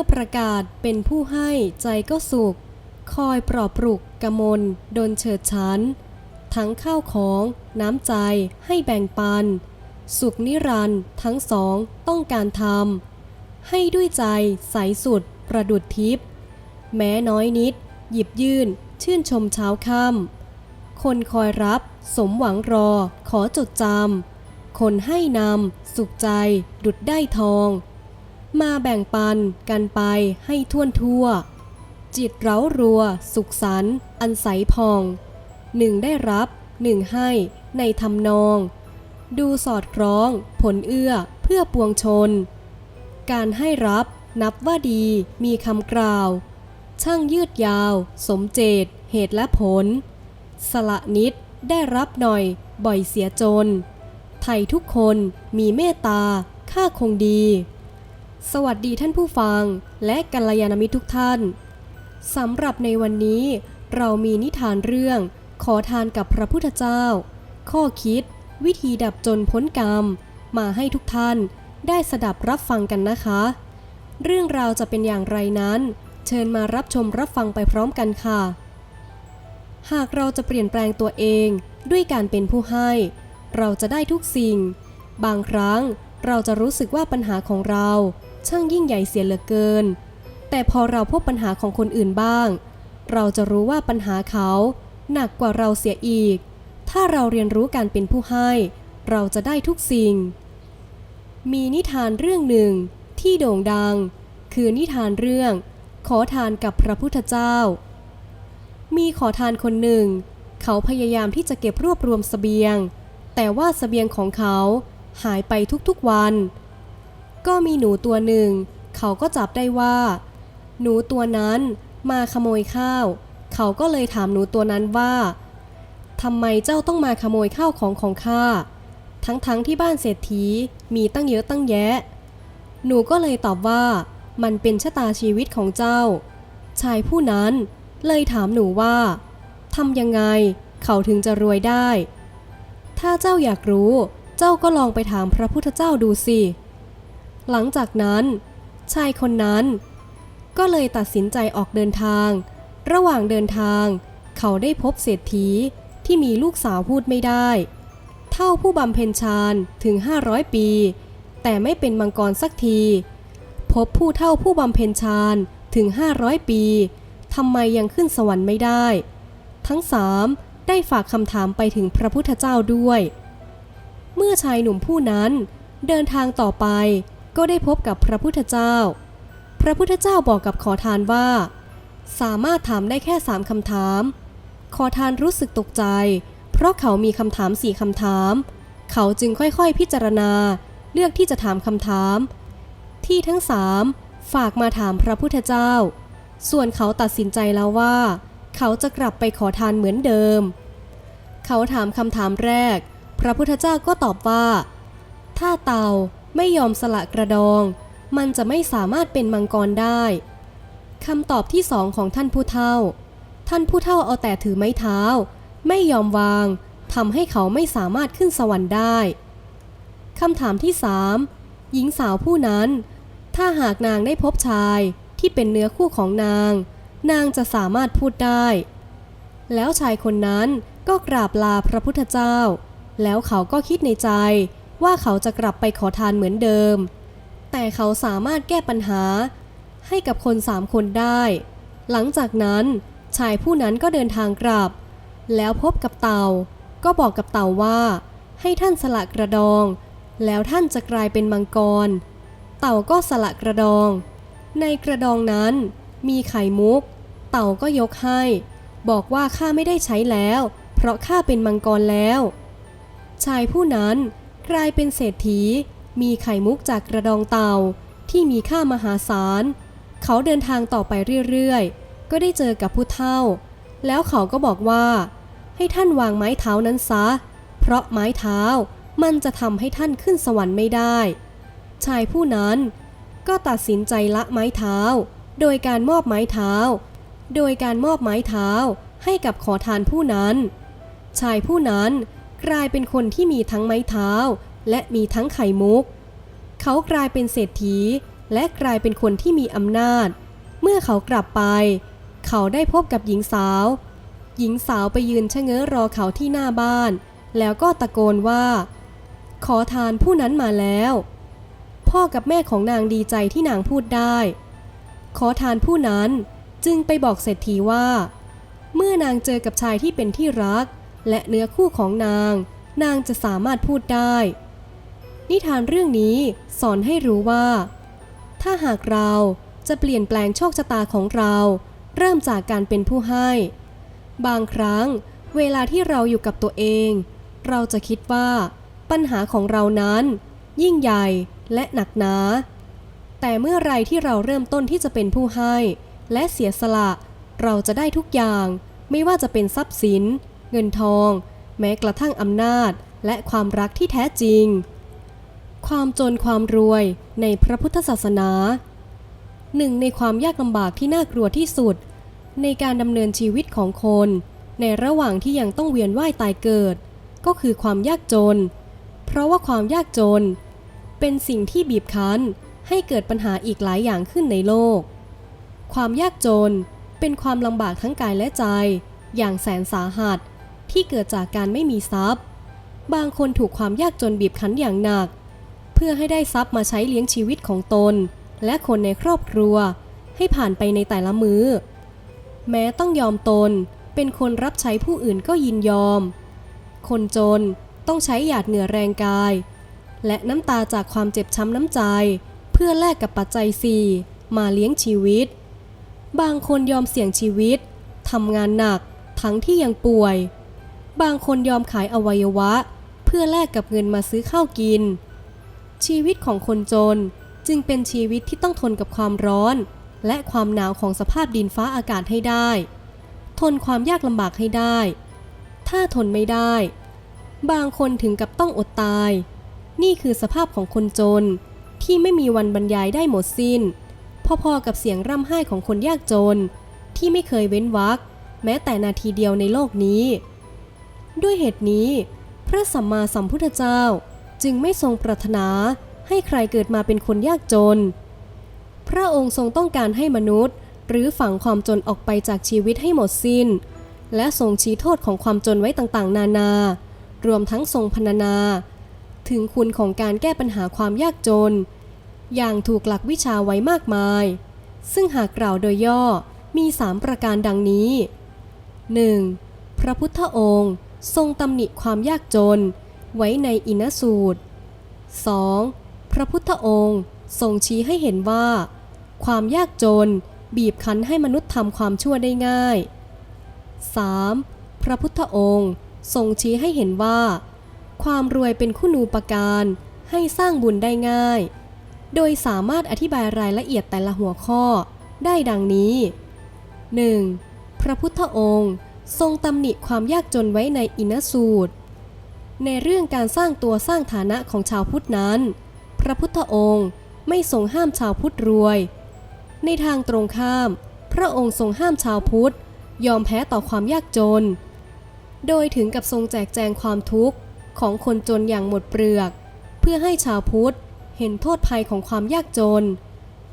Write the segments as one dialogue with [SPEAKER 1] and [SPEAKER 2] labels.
[SPEAKER 1] มื่อประกาศเป็นผู้ให้ใจก็สุข คอยปลอบปลุกกมลดนเฉิดฉัน ทั้งข้าวของน้ำใจให้แบ่งปัน สุขนิรันด์ทั้งสองต้องการทำให้ด้วยใจใสสุดประดุดทิพย์แม้น้อยนิด หยิบยื่น ชื่นชมเช้าค่ำคนคอยรับสมหวังรอขอจดจำคนให้นำสุขใจดุดได้ทอง มาแบ่งปันกันไปให้ท่วนทั่ว จิตเร้ารัว สุขสันต์อันใสพอง หนึ่งได้รับหนึ่งให้ในทำนอง ดูสอดคล้องผลเอื้อเพื่อปวงชน การให้รับนับว่าดีมีคำกล่าว ช่างยืดยาว สมเจต เหตุและผล สละนิดได้รับหน่อยบ่อยเสียจน ไทยทุกคนมีเมตตา ค่าคงดี สวัสดีท่านผู้ฟัง และกัลยาณมิตรทุกท่านสำหรับในวันนี้ เรามีนิทานเรื่อง ขอทานกับพระพุทธเจ้า ข้อคิด วิธีดับจนพ้นกรรม มาให้ทุกท่านได้สดับรับฟังกันนะคะ เรื่องราวจะเป็นอย่างไรนั้น เชิญมารับชมรับฟังไปพร้อมกันค่ะ หากเราจะเปลี่ยนแปลงตัวเองด้วยการเป็นผู้ให้ เราจะได้ทุกสิ่ง บางครั้งเราจะรู้สึกว่าปัญหาของเรา ช่างยิ่งใหญ่เสียเหลือเกิน แต่พอเราพบปัญหาของคนอื่นบ้าง เราจะรู้ว่าปัญหาเขาหนักกว่าเราเสียอีก ถ้าเราเรียนรู้การเป็นผู้ให้ เราจะได้ทุกสิ่ง มีนิทานเรื่องหนึ่งที่โด่งดัง คือนิทานเรื่อง ขอทานกับพระพุทธเจ้า มีขอทานคนหนึ่ง เขาพยายามที่จะเก็บรวบรวมสเสบียง แต่ว่าสเสบียงของเขาหายไปทุกๆวัน ก็มีหนูตัวหนึ่ง เขาก็จับได้ว่า หนูตัวนั้นมาขโมยข้าว เขาก็เลยถามหนูตัวนั้นว่าทำไมเจ้าต้องมาขโมยข้าวของของข้า ทั้งๆทที่บ้านเศรษฐีมีตั้งเยอะตั้งแยะ หนูก็เลยตอบว่า มันเป็นชะตาชีวิตของเจ้า ชายผู้นั้นเลยถามหนูว่าทำยังไงเขาถึงจะรวยได้ ถ้าเจ้าอยากรู้ เจ้าก็ลองไปถามพระพุทธเจ้าดูสิ หลังจากนั้น ชายคนนั้น ก็เลยตัดสินใจออกเดินทาง ระหว่างเดินทาง เขาได้พบเศรษฐีที่มีลูกสาวพูดไม่ได้ เท่าผู้บำเพ็ญฌานถึง 500 ปี แต่ไม่เป็นมังกรสักที พบผู้เท่าผู้บำเพ็ญฌานถึง 500 ปีทำไมยังขึ้นสวรรค์ไม่ได้ ทั้งสามได้ฝากคำถามไปถึงพระพุทธเจ้าด้วย เมื่อชายหนุ่มผู้นั้นเดินทางต่อไป ก็ได้พบกับพระพุทธเจ้า พระพุทธเจ้าบอกกับขอทานว่า สามารถถามได้แค่สามคำถาม ขอทานรู้สึกตกใจ เพราะเขามีคำถามสี่คำถาม เขาจึงค่อยๆพิจารณา เลือกที่จะถามคำถาม ที่ทั้งสามฝากมาถามพระพุทธเจ้า ส่วนเขาตัดสินใจแล้วว่า เขาจะกลับไปขอทานเหมือนเดิม เขาถามคำถามแรก พระพุทธเจ้าก็ตอบว่า ถ้าเต่า ไม่ยอมสละกระดอง มันจะไม่สามารถเป็นมังกรได้คำตอบที่สองของท่านผู้เฒ่า ท่านผู้เฒ่าเอาแต่ถือไม้เท้า ไม่ยอมวางทำให้เขาไม่สามารถขึ้นสวรรค์ได้คำถามที่สามหญิงสาวผู้นั้น ถ้าหากนางได้พบชายที่เป็นเนื้อคู่ของนาง นางจะสามารถพูดได้ แล้วชายคนนั้นก็กราบลาพระพุทธเจ้า แล้วเขาก็คิดในใจ ว่าเขาจะกลับไปขอทานเหมือนเดิม แต่เขาสามารถแก้ปัญหา ให้กับคนสามคนได้ หลังจากนั้นชายผู้นั้นก็เดินทางกลับ แล้วพบกับเต่า ก็บอกกับเต่าว่า ให้ท่านสละกระดอง แล้วท่านจะกลายเป็นมังกร เต่าก็สละกระดอง ในกระดองนั้นมีไข่มุก เต่าก็ยกให้ บอกว่าข้าไม่ได้ใช้แล้ว เพราะข้าเป็นมังกรแล้ว ชายผู้นั้น กลายเป็นเศรษฐี มีไข่มุกจากกระดองเต่าที่มีค่ามหาศาล เขาเดินทางต่อไปเรื่อยๆ ก็ได้เจอกับผู้เฒ่า แล้วเขาก็บอกว่า ให้ท่านวางไม้เท้านั้นซะ เพราะไม้เท้ามันจะทำให้ท่านขึ้นสวรรค์ไม่ได้ ชายผู้นั้นก็ตัดสินใจละไม้เท้า โดยการมอบไม้เท้า โดยการมอบไม้เท้าให้กับขอทานผู้นั้น ชายผู้นั้น กลายเป็นคนที่มีทั้งไม้เท้า และมีทั้งไข่มุก เขากลายเป็นเศรษฐี และกลายเป็นคนที่มีอำนาจ เมื่อเขากลับไป เขาได้พบกับหญิงสาว หญิงสาวไปยืนชะเง้อรอเขาที่หน้าบ้าน แล้วก็ตะโกนว่า ขอทานผู้นั้นมาแล้ว พ่อกับแม่ของนางดีใจที่นางพูดได้ ขอทานผู้นั้นจึงไปบอกเศรษฐีว่า เมื่อนางเจอกับชายที่เป็นที่รัก และเนื้อคู่ของนาง นางจะสามารถพูดได้ นิทานเรื่องนี้สอนให้รู้ว่า ถ้าหากเราจะเปลี่ยนแปลงโชคชะตาของเรา เริ่มจากการเป็นผู้ให้ บางครั้งเวลาที่เราอยู่กับตัวเอง เราจะคิดว่าปัญหาของเรานั้น ยิ่งใหญ่และหนักหนาแต่เมื่อไรที่เราเริ่มต้นที่จะเป็นผู้ให้ และเสียสละ เราจะได้ทุกอย่าง ไม่ว่าจะเป็นทรัพย์สิน เงินทอง แม้กระทั่งอำนาจและความรักที่แท้จริง ความจนความรวยในพระพุทธศาสนาหนึ่งในความยากลำบากที่น่ากลัวที่สุด ในการดำเนินชีวิตของคน ในระหว่างที่ยังต้องเวียนว่ายตายเกิด ก็คือความยากจน เพราะว่าความยากจน เป็นสิ่งที่บีบคั้นให้เกิดปัญหาอีกหลายอย่างขึ้นในโลก ความยากจนเป็นความลำบากทั้งกายและใจ อย่างแสนสาหัส ที่เกิดจากการไม่มีทรัพย์ บางคนถูกความยากจนบีบคั้นอย่างหนัก เพื่อให้ได้ทรัพย์มาใช้เลี้ยงชีวิตของตน และคนในครอบครัว ให้ผ่านไปในแต่ละมือ้อ แม้ต้องยอมตน เป็นคนรับใช้ผู้อื่นก็ยินยอม คนจนต้องใช้หยาดเหงื่อแรงกาย และน้ำตาจากความเจ็บช้ำน้ำใจ เพื่อแลกกับปัจจัยสี่มาเลี้ยงชีวิต บางคนยอมเสี่ยงชีวิตทำงานหนักทั้งที่ยังป่วย บางคนยอมขายอวัยวะ เพื่อแลกกับเงินมาซื้อข้าวกิน ชีวิตของคนจนจึงเป็นชีวิตที่ต้องทนกับความร้อน และความหนาวของสภาพดินฟ้าอากาศให้ได้ ทนความยากลำบากให้ได้ ถ้าทนไม่ได้ บางคนถึงกับต้องอดตาย นี่คือสภาพของคนจนที่ไม่มีวันบรรยายได้หมดสิน้น พอๆกับเสียงร่ำไห้ของคนยากจน ที่ไม่เคยเว้นวรรคแม้แต่นาทีเดียวในโลกนี้ ด้วยเหตุนี้ พระสัมมาสัมพุทธเจ้าจึงไม่ทรงปรารถนาให้ใครเกิดมาเป็นคนยากจน พระองค์ทรงต้องการให้มนุษย์ หรือฝังความจนออกไปจากชีวิตให้หมดสิน้น และทรงชี้โทษของความจนไว้ต่างๆ นานา รวมทั้งทรงพรรณนา ถึงคุณของการแก้ปัญหาความยากจน อย่างถูกหลักวิชาไว้มากมาย ซึ่งหากกล่าวโดยย่อมีสามประการดังนี้ 1. พระพุทธองค์ ทรงตำหนิความยากจน ไว้ในอินสูตร 2. พระพุทธองค์ทรงชี้ให้เห็นว่า ความยากจนบีบคั้นให้มนุษย์ทำความชั่วได้ง่าย 3. พระพุทธองค์ทรงชี้ให้เห็นว่า ความรวยเป็นคุณูปการให้สร้างบุญได้ง่าย โดยสามารถอธิบายรายละเอียดแต่ละหัวข้อได้ดังนี้ 1. พระพุทธองค์ ทรงตำหนิความยากจนไว้ในอินสูตร ในเรื่องการสร้างตัวสร้างฐานะของชาวพุทธนั้น พระพุทธองค์ไม่ทรงห้ามชาวพุทธรวย ในทางตรงข้าม พระองค์ทรงห้ามชาวพุทธ ยอมแพ้ต่อความยากจน โดยถึงกับทรงแจกแจงความทุกข์ของคนจนอย่างหมดเปลือก เพื่อให้ชาวพุทธเห็นโทษภัยของความยากจน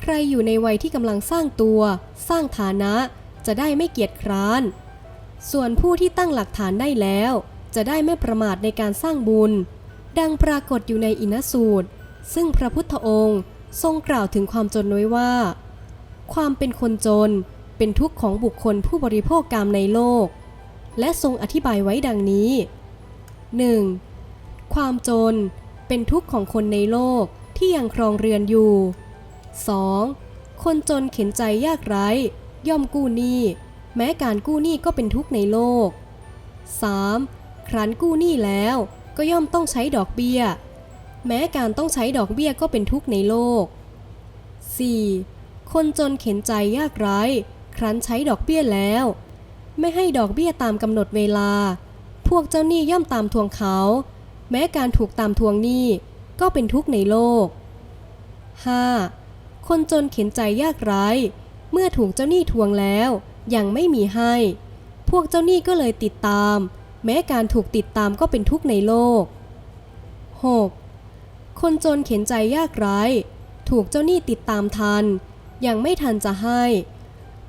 [SPEAKER 1] ใครอยู่ในวัยที่กำลังสร้างตัว สร้างฐานะจะได้ไม่เกียจคร้าน ส่วนผู้ที่ตั้งหลักฐานได้แล้ว จะได้ไม่ประมาทในการสร้างบุญ ดังปรากฏอยู่ในอินสูตร ซึ่งพระพุทธองค์ทรงกล่าวถึงความจนไว้ว่า ความเป็นคนจนเป็นทุกข์ของบุคคลผู้บริโภคกรรมในโลก และทรงอธิบายไว้ดังนี้ 1. ความจนเป็นทุกข์ของคนในโลกที่ยังครองเรือนอยู่ 2. คนจนเข็นใจยากไร้ ย่อมกู้หนี้ แม้การกู้หนี้ก็เป็นทุกข์ในโลก 3. ครั้นกู้หนี้แล้วก็ย่อมต้องใช้ดอกเบี้ย แม้การต้องใช้ดอกเบี้ยก็เป็นทุกข์ในโลก 4. คนจนเข็นใจยากไร้ครั้นใช้ดอกเบี้ยแล้ว ไม่ให้ดอกเบี้ยตามกำหนดเวลา พวกเจ้าหนี้ย่อมตามทวงเขา แม้การถูกตามทวงหนี้ก็เป็นทุกข์ในโลก 5. คนจนเข็นใจยากไร้เมื่อถูกเจ้าหนี้ทวงแล้ว ยังไม่มีให้ พวกเจ้าหนี้ก็เลยติดตาม แม้การถูกติดตามก็เป็นทุกข์ในโลก 6. คนจนเข็นใจยากไร้ถูกเจ้าหนี้ติดตามทัน ยังไม่ทันจะให้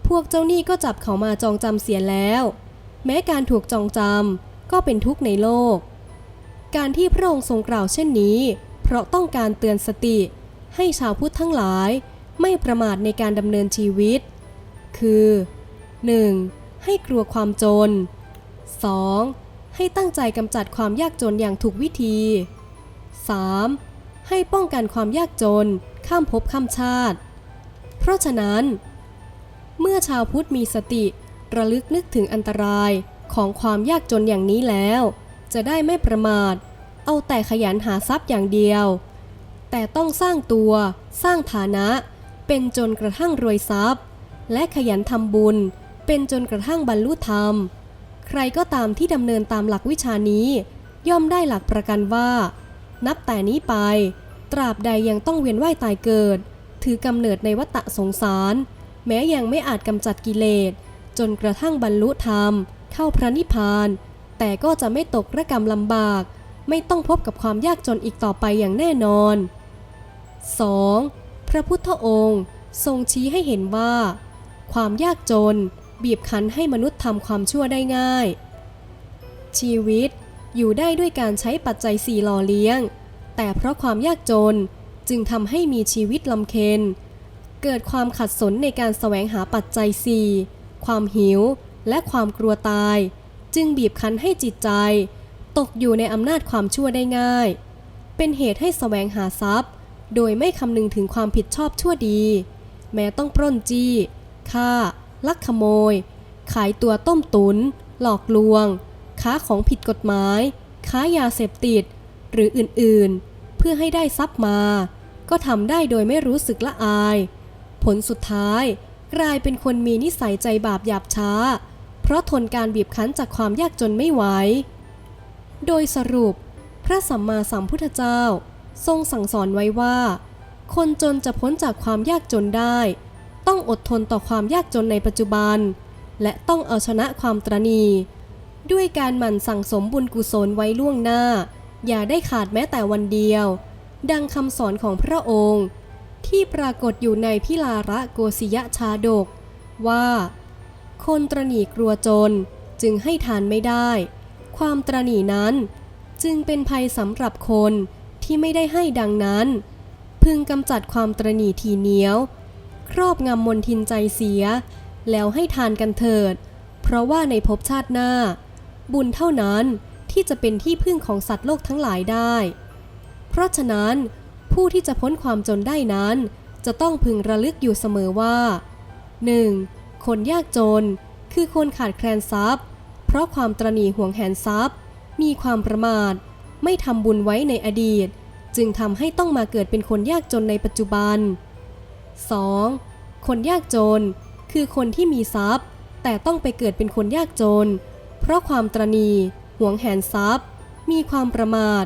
[SPEAKER 1] พวกเจ้าหนี้ก็จับเขามาจองจำเสียแล้ว แม้การถูกจองจำก็เป็นทุกข์ในโลก การที่พระองค์ทรงกล่าวเช่นนี้ เพราะต้องการเตือนสติ ให้ชาวพุทธทั้งหลายไม่ประมาทในการดำเนินชีวิต คือ 1. ให้กลัวความจน 2. ให้ตั้งใจกำจัดความยากจนอย่างถูกวิธี 3. ให้ป้องกันความยากจน ข้ามภพข้ามชาติ เพราะฉะนั้น เมื่อชาวพุทธมีสติระลึกนึกถึงอันตรายของความยากจนอย่างนี้แล้ว จะได้ไม่ประมาท เอาแต่ขยันหาทรัพย์อย่างเดียว แต่ต้องสร้างตัว สร้างฐานะ เป็นจนกระทั่งรวยทรัพย์ และขยันทำบุญ เป็นจนกระทั่งบรรลุธรรม ใครก็ตามที่ดำเนินตามหลักวิชานี้ ย่อมได้หลักประกันว่า นับแต่นี้ไป ตราบใดยังต้องเวียนว่ายตายเกิด ถือกำเนิดในวัฏสงสาร แม้ยังไม่อาจกำจัดกิเลส จนกระทั่งบรรลุธรรม เข้าพระนิพพาน แต่ก็จะไม่ตกระกรรมลำบาก ไม่ต้องพบกับความยากจนอีกต่อไปอย่างแน่นอน 2. พระพุทธองค์ ทรงชี้ให้เห็นว่า ความยากจน บีบคั้นให้มนุษย์ทำความชั่วได้ง่าย ชีวิตอยู่ได้ด้วยการใช้ปัจจัยสี่หล่อเลี้ยง แต่เพราะความยากจนจึงทำให้มีชีวิตลำเค็ญเกิดความขัดสนในการแสวงหาปัจจัยสี่ความหิวและความกลัวตาย จึงบีบคั้นให้จิตใจ ตกอยู่ในอำนาจความชั่วได้ง่าย เป็นเหตุให้แสวงหาทรัพย์ โดยไม่คำนึงถึงความผิดชอบชั่วดี แม้ต้องปล้นจี้ฆ่า ลักขโมย ขายตัวต้มตุน หลอกลวง ค้าของผิดกฎหมาย ค้ายาเสพติด หรืออื่นๆ เพื่อให้ได้ทรัพย์มา ก็ทำได้โดยไม่รู้สึกละอาย ผลสุดท้ายกลายเป็นคนมีนิสัยใจบาปหยาบช้า เพราะทนการบีบคั้นจากความยากจนไม่ไหว โดยสรุป พระสัมมาสัมพุทธเจ้า ทรงสั่งสอนไว้ว่า คนจนจะพ้นจากความยากจนได้ ต้องอดทนต่อความยากจนในปัจจุบัน และต้องเอาชนะความตรณี ด้วยการหมั่นสั่งสมบุญกุศลไว้ล่วงหน้า อย่าได้ขาดแม้แต่วันเดียว ดังคำสอนของพระองค์ ที่ปรากฏอยู่ในพิลาระโกศิยชาดก ว่า คนตรณีกลัวจนจึงให้ทานไม่ได้ ความตรณีนั้นจึงเป็นภัยสำหรับคนที่ไม่ได้ให้ดังนั้น พึงกำจัดความตรณีทีเหนียว ครอบงำมนทินใจเสีย แล้วให้ทานกันเถิด เพราะว่าในภพชาติหน้า บุญเท่านั้นที่จะเป็นที่พึ่งของสัตว์โลกทั้งหลายได้ เพราะฉะนั้น ผู้ที่จะพ้นความจนได้นั้น จะต้องพึงระลึกอยู่เสมอว่า 1. คนยากจน คือคนขาดแคลนทรัพย์ เพราะความตรณีห่วงแหนทรัพย์ มีความประมาท ไม่ทำบุญไว้ในอดีต จึงทำให้ต้องมาเกิดเป็นคนยากจนในปัจจุบัน 2. คนยากจน คือคนที่มีทรัพย์ แต่ต้องไปเกิดเป็นคนยากจน เพราะความตรณีห่วงแหนทรัพย์ มีความประมาท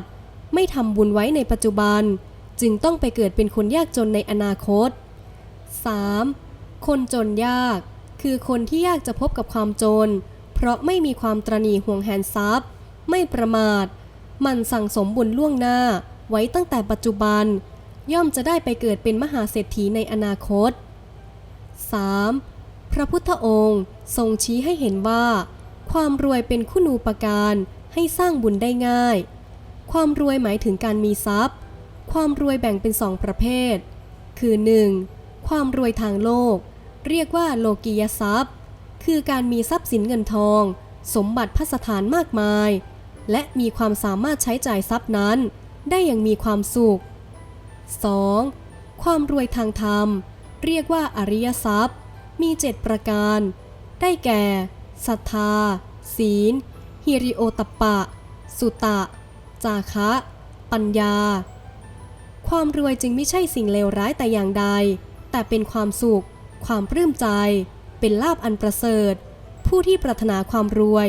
[SPEAKER 1] ไม่ทำบุญไว้ในปัจจุบัน จึงต้องไปเกิดเป็นคนยากจนในอนาคต 3. คนจนยาก คือคนที่ยากจะพบกับความจน เพราะไม่มีความตรณีห่วงแหนทรัพย์ ไม่ประมาท มันสั่งสมบุญล่วงหน้าไว้ตั้งแต่ปัจจุบัน ย่อมจะได้ไปเกิดเป็นมหาเศรษฐีในอนาคต 3. พระพุทธองค์ทรงชี้ให้เห็นว่า ความรวยเป็นคุณูปการให้สร้างบุญได้ง่าย ความรวยหมายถึงการมีทรัพย์ ความรวยแบ่งเป็นสองประเภท คือ 1. ความรวยทางโลก เรียกว่าโลกียทรัพย์ คือการมีทรัพย์สินเงินทอง สมบัติพัสถานมากมาย และมีความสามารถใช้จ่ายทรัพย์นั้น ได้อย่างมีความสุข 2. ความรวยทางธรรม เรียกว่าอริยทรัพย์ มีเจ็ดประการ ได้แก่ศรัทธา ศีลฮิริโอตปะ สุตะ จาคะ ปัญญา ความรวยจึงไม่ใช่สิ่งเลวร้ายแต่อย่างใด แต่เป็นความสุข ความปลื้มใจ เป็นลาบอันประเสริฐ ผู้ที่ปรารถนาความรวย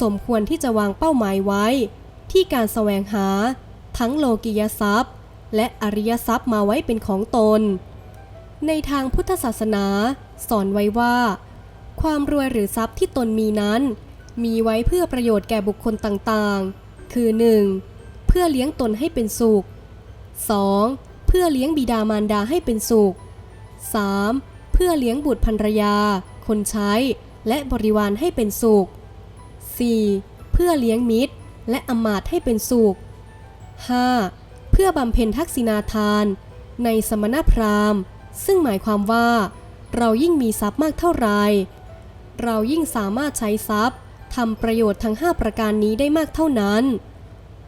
[SPEAKER 1] สมควรที่จะวางเป้าหมายไว้ ที่การแสวงหา ทั้งโลกิยทรัพย์ และอริยทรัพย์มาไว้เป็นของตน ในทางพุทธศาสนา สอนไว้ว่า ความรวยหรือทรัพย์ที่ตนมีนั้น มีไว้เพื่อประโยชน์แก่บุคคลต่างๆ คือ 1. เพื่อเลี้ยงตนให้เป็นสุข 2. เเพื่อเลี้ยงบิดามารดาให้เป็นสุข 3. เพื่อเลี้ยงบุตรภรรยา คนใช้ และบริวารให้เป็นสุข 4. เพื่อเลี้ยงมิตร และอมาตให้เป็นสุข 5. เพื่อบำเพ็ญทักษิณาทาน ในสมณพราหมณ์ ซึ่งหมายความว่า เรายิ่งมีทรัพย์มากเท่าไหรเรายิ่งสามารถใช้ทรัพย์ทำประโยชน์ทั้ง 5 ประการนี้ได้มากเท่านั้น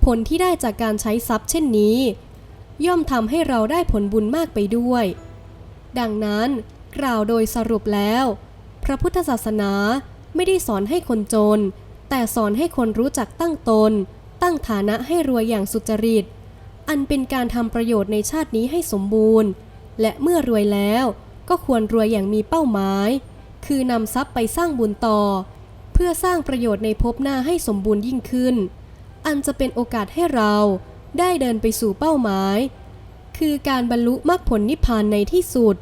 [SPEAKER 1] ผลที่ได้จากการใช้ทรัพย์เช่นนี้ ย่อมทำให้เราได้ผลบุญมากไปด้วย ดังนั้นกล่าวโดยสรุปแล้ว พระพุทธศาสนาไม่ได้สอนให้คนจน แต่สอนให้คนรู้จักตั้งตน ตั้งฐานะให้รวยอย่างสุจริต อันเป็นการทำประโยชน์ในชาตินี้ให้สมบูรณ์ และเมื่อรวยแล้วก็ควรรวยอย่างมีเป้าหมาย คือนำทรัพย์ไปสร้างบุญต่อ เพื่อสร้างประโยชน์ในภพหน้าให้สมบูรณ์ยิ่งขึ้น อันจะเป็นโอกาสให้เราได้เดินไปสู่เป้าหมาย คือการบรรลุมรรคผลนิพพานในที่สุด